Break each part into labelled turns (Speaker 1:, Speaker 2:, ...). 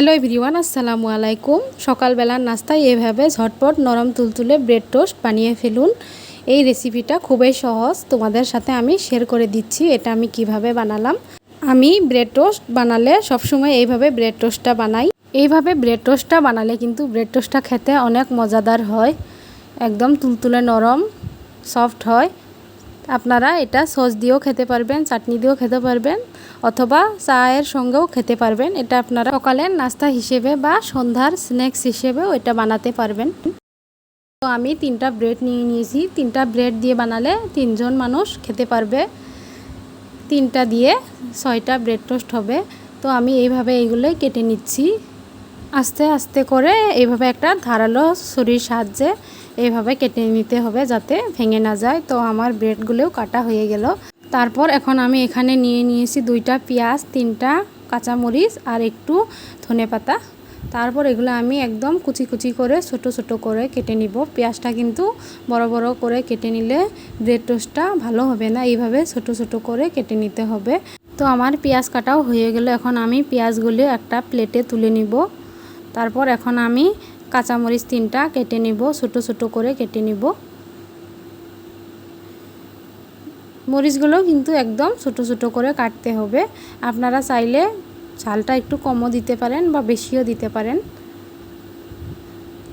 Speaker 1: Hello everyone, আসসালামু আলাইকুম। সকালবেলার নাস্তায় এভাবে ঝটপট নরম তুলতুলে ব্রেড টোস্ট বানিয়ে ফেলুন। এই রেসিপিটা খুবই সহজ। তোমাদের সাথে আমি শেয়ার করে দিচ্ছি এটা আমি কীভাবে বানালাম। আমি ব্রেড টোস্ট বানালে সবসময় এইভাবে ব্রেড টোস্টটা বানাই। এইভাবে ব্রেড টোস্টটা বানালে কিন্তু ব্রেড টোস্টটা খেতে অনেক মজাদার হয়। একদম তুলতুলে নরম, সফট হয়। আপনারা এটা সস দিয়েও খেতে পারবেন, চাটনি দিয়েও খেতে পারবেন, অথবা চায়ের সঙ্গেও খেতে পারবেন। এটা আপনারা সকালের নাস্তা হিসেবে বা সন্ধ্যার স্ন্যাক্স হিসেবেও এটা বানাতে পারবেন। তো আমি তিনটা ব্রেড নিয়ে নিয়েছি। তিনটা ব্রেড দিয়ে বানালে তিনজন মানুষ খেতে পারবে। তিনটা দিয়ে ছয়টা ব্রেড টোস্ট হবে। তো আমি এইভাবে এইগুলোই কেটে নিচ্ছি। আস্তে আস্তে করে এইভাবে একটা ধারালো ছুরির সাহায্যে এইভাবে কেটে নিতে হবে যাতে ভেঙে না যায়। তো আমার ব্রেডগুলোও কাটা হয়ে গেল। তারপর এখন আমি এখানে নিয়ে নিয়েছি দুইটা পেঁয়াজ, তিনটা কাঁচামরিচ আর একটু ধনে পাতা। তারপর এগুলো আমি একদম কুচি কুচি করে, ছোট ছোট করে কেটে নিব। পেঁয়াজটা কিন্তু বড় বড় করে কেটে নিলে ব্রেড টোস্টটা ভালো হবে না। এইভাবে ছোট ছোট করে কেটে নিতে হবে। তো আমার পেঁয়াজ কাটাও হয়ে গেল। এখন আমি পেঁয়াজগুলি একটা প্লেটে তুলে নিব। তারপর এখন আমি কাঁচামরিচ তিনটা কেটে নিব, ছোটো ছোটো করে কেটে নিব। মরিচগুলো কিন্তু একদম ছোটো ছোটো করে কাটতে হবে। আপনারা চাইলে ঝালটা একটু কমও দিতে পারেন বা বেশিও দিতে পারেন।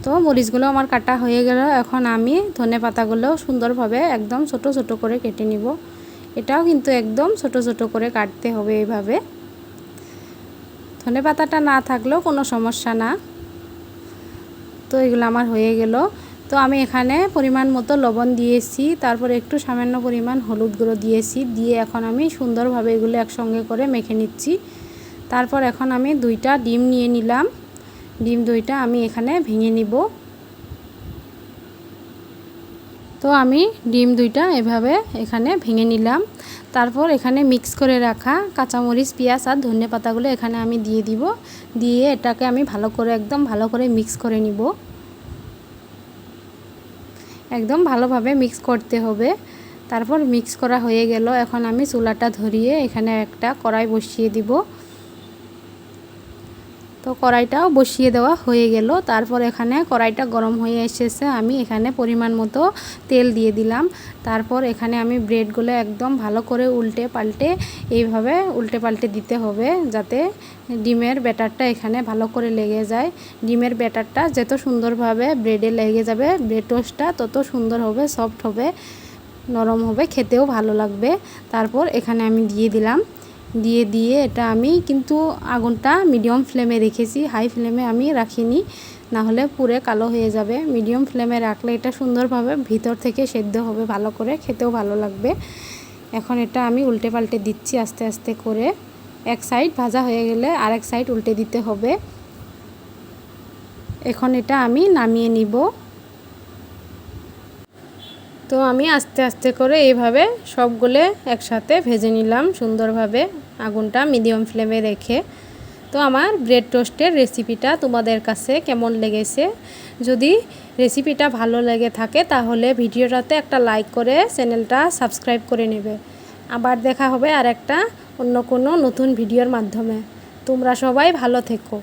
Speaker 1: তো মরিচগুলো আমার কাটা হয়ে গেল, এখন আমি ধনে পাতাগুলো সুন্দরভাবে একদম ছোট ছোট করে কেটে নিব। এটাও কিন্তু একদম ছোট ছোট করে কাটতে হবে এইভাবে। ধনে পাতাটা না থাকলেও কোনো সমস্যা না। তো এগুলো আমার হয়ে গেল। তো আমি এখানে পরিমাণ মতো লবণ দিয়েছি, তারপর একটু সামান্য পরিমাণ হলুদ গুঁড়ো দিয়েছি, দিয়ে এখন আমি সুন্দরভাবে এগুলো একসঙ্গে করে মেখে নিচ্ছি। তারপর এখন আমি দুইটা ডিম নিয়ে নিলাম। ডিম দুইটা আমি এখানে ভেঙে নিব। তো আমি ডিম দুইটা এভাবে এখানে ভেঙে নিলাম। তারপর এখানে মিক্স করে রাখা কাঁচামরিচ, পেঁয়াজ আর ধনে পাতাগুলো এখানে আমি দিয়ে দিব। দিয়ে এটাকে আমি ভালো করে একদম ভালো করে মিক্স করে নিব। একদম ভালোভাবে মিক্স করতে হবে। তারপর মিক্স করা হয়ে গেল। এখন আমি চুলাটা ধরিয়ে এখানে একটা কড়াই বসিয়ে দিব। তো কড়াইটাও বসিয়ে দেওয়া হয়ে গেল। তারপর এখানে কড়াইটা গরম হয়ে এসেছে, আমি এখানে পরিমাণ মতো তেল দিয়ে দিলাম। তারপর এখানে আমি ব্রেডগুলো একদম ভালো করে উল্টে পাল্টে এইভাবে উল্টে পাল্টে দিতে হবে, যাতে ডিমের ব্যাটারটা এখানে ভালো করে লেগে যায়। ডিমের ব্যাটারটা যত সুন্দরভাবে ব্রেডে লেগে যাবে, ব্রেড টোস্টটা তত সুন্দর হবে, সফট হবে, নরম হবে, খেতেও ভালো লাগবে। তারপর এখানে আমি দিয়ে দিলাম দিয়ে দিয়ে এটা আমি কিন্তু আগুনটা মিডিয়াম ফ্লেমে রেখেছি। হাই ফ্লেমে আমি রাখিনি, না হলে পুরে কালো হয়ে যাবে। মিডিয়াম ফ্লেমে রাখলে এটা সুন্দরভাবে ভিতর থেকে সেদ্ধ হবে, ভালো করে খেতেও ভালো লাগবে। এখন এটা আমি উল্টে পাল্টে দিচ্ছি আস্তে আস্তে করে। এক সাইড ভাজা হয়ে গেলে আরেক সাইড উল্টে দিতে হবে। এখন এটা আমি নামিয়ে নিব। তো আমি আস্তে আস্তে করে এইভাবে সবগুলো একসাথে ভেজে নিলাম সুন্দরভাবে আগুনটা মিডিয়াম ফ্লেমে রেখে। তো আমার ব্রেড টোস্টের রেসিপিটা তোমাদের কাছে কেমন লেগেছে? যদি রেসিপিটা ভালো লেগে থাকে তাহলে ভিডিওটাতে একটা লাইক করে চ্যানেলটা সাবস্ক্রাইব করে নেবে। আবার দেখা হবে আর একটা অন্য কোনো নতুন ভিডিওর মাধ্যমে। তোমরা সবাই ভালো থেকো।